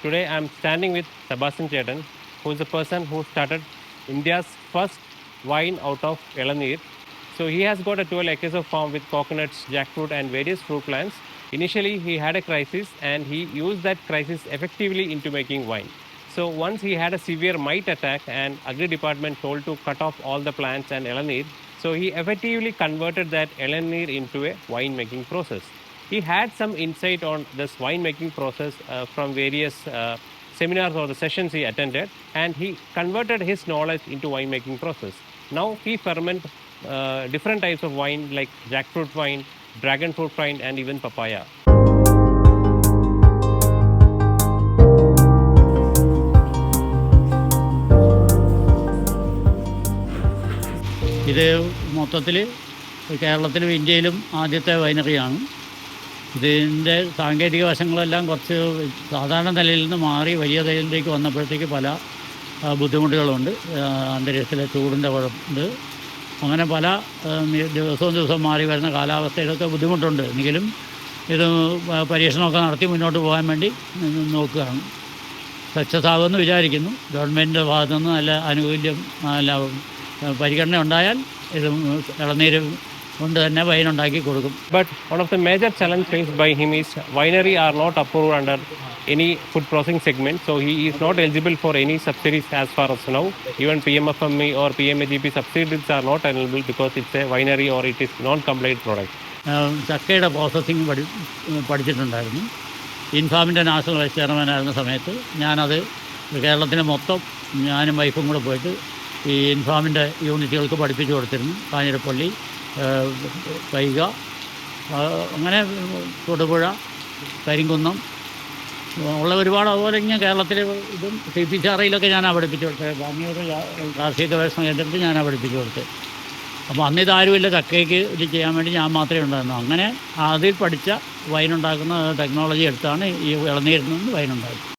Today I'm standing with Sebastian Chetan, who is the person who started India's first wine out of Elanir. So he has got a 12 acres of farm with coconuts, jackfruit, and various fruit plants. Initially, he had a crisis and he used that crisis effectively into making wine. So once he had a severe mite attack and agri department told to cut off all the plants and Elanir, so he effectively converted that Elanir into a wine making process. He had some insight on this winemaking process uh, from various uh, seminars or the sessions he attended, and he converted his knowledge into wine making process. Now he ferment uh, different types of wine like jackfruit wine, dragon fruit wine, and even papaya. ഇത് മൊത്തത്തിൽ കേരളത്തിലും ഇന്ത്യയിലും ആദ്യത്തെ വൈനറിയാണ് ഇതിന്റെ സാങ്കേതിക വശങ്ങളെല്ലാം കുറച്ച് സാധാരണ നിലയിൽ നിന്ന് മാറി വലിയ നിലയിലേക്ക് വന്നപ്പോഴത്തേക്ക് പല ബുദ്ധിമുട്ടുകളുണ്ട്. അന്തരീക്ഷത്തിലെ ചൂടിന്റെ കുഴപ്പമുണ്ട്. അങ്ങനെ പല ദിവസവും ദിവസവും മാറി വരുന്ന കാലാവസ്ഥയിലൊക്കെ ബുദ്ധിമുട്ടുണ്ട്. എങ്കിലും ഇത് പരീക്ഷണമൊക്കെ നടത്തി മുന്നോട്ട് പോകാൻ വേണ്ടി നോക്കുകയാണ്. സക്സസ് ആകുമെന്ന് വിചാരിക്കുന്നു. ഗവൺമെന്റിന്റെ ഭാഗത്തു നിന്ന് നല്ല ആനുകൂല്യം നല്ല പരിഗണന ഉണ്ടായാൽ ഇത് ഇളനീര് കൊണ്ട് തന്നെ വൈനുണ്ടാക്കി കൊടുക്കും But one of the major challenge faced by him is winery are not approved under any food processing segment, so he is not eligible for any subsidies as far as now. Even PMFME E or PMAGP subsidies are not eligible because it's a winery or it is non-compliant product. ആ, ചക്കയുടെ processing പഠി പഠിച്ചിട്ടുണ്ടായിരുന്നു ഇൻഫാമിന്റെ national vice ചെയർമാനായിരുന്ന സമയത്ത് ഞാനത് കേരളത്തിന് മൊത്തം ഞാനും വൈഫും കൂടെ പോയിട്ട് ഈ ഇൻഫാമിന്റെ യൂണിറ്റുകൾക്ക് പഠിപ്പിച്ചു കൊടുത്തിരുന്നു കാഞ്ഞിരപ്പള്ളി ആ, അങ്ങനെ തൊടുപുഴ കരിങ്കുന്നം ഉള്ള ഒരുപാട് അതുപോലെ ഇങ്ങനെ കേരളത്തിൽ ഇതും സി പി ആറിലൊക്കെ ഞാനാണ് പഠിപ്പിച്ചു കൊടുത്തത് ബാംഗ്ലൂർ കാർഷിക ഗവേഷണ കേന്ദ്രത്തിൽ ഞാനാണ് പഠിപ്പിച്ചു കൊടുത്തത് അപ്പോൾ അന്ന് ഇതാരുമില്ല ചക്കയ്ക്ക് ഇത് ചെയ്യാൻ വേണ്ടി ഞാൻ മാത്രമേ ഉണ്ടായിരുന്നു അങ്ങനെ അതിൽ പഠിച്ച വൈനുണ്ടാക്കുന്ന ടെക്നോളജി എടുത്താണ് ഈ ഇളനീരിൽ നിന്ന് വൈനുണ്ടാക്കുന്നത്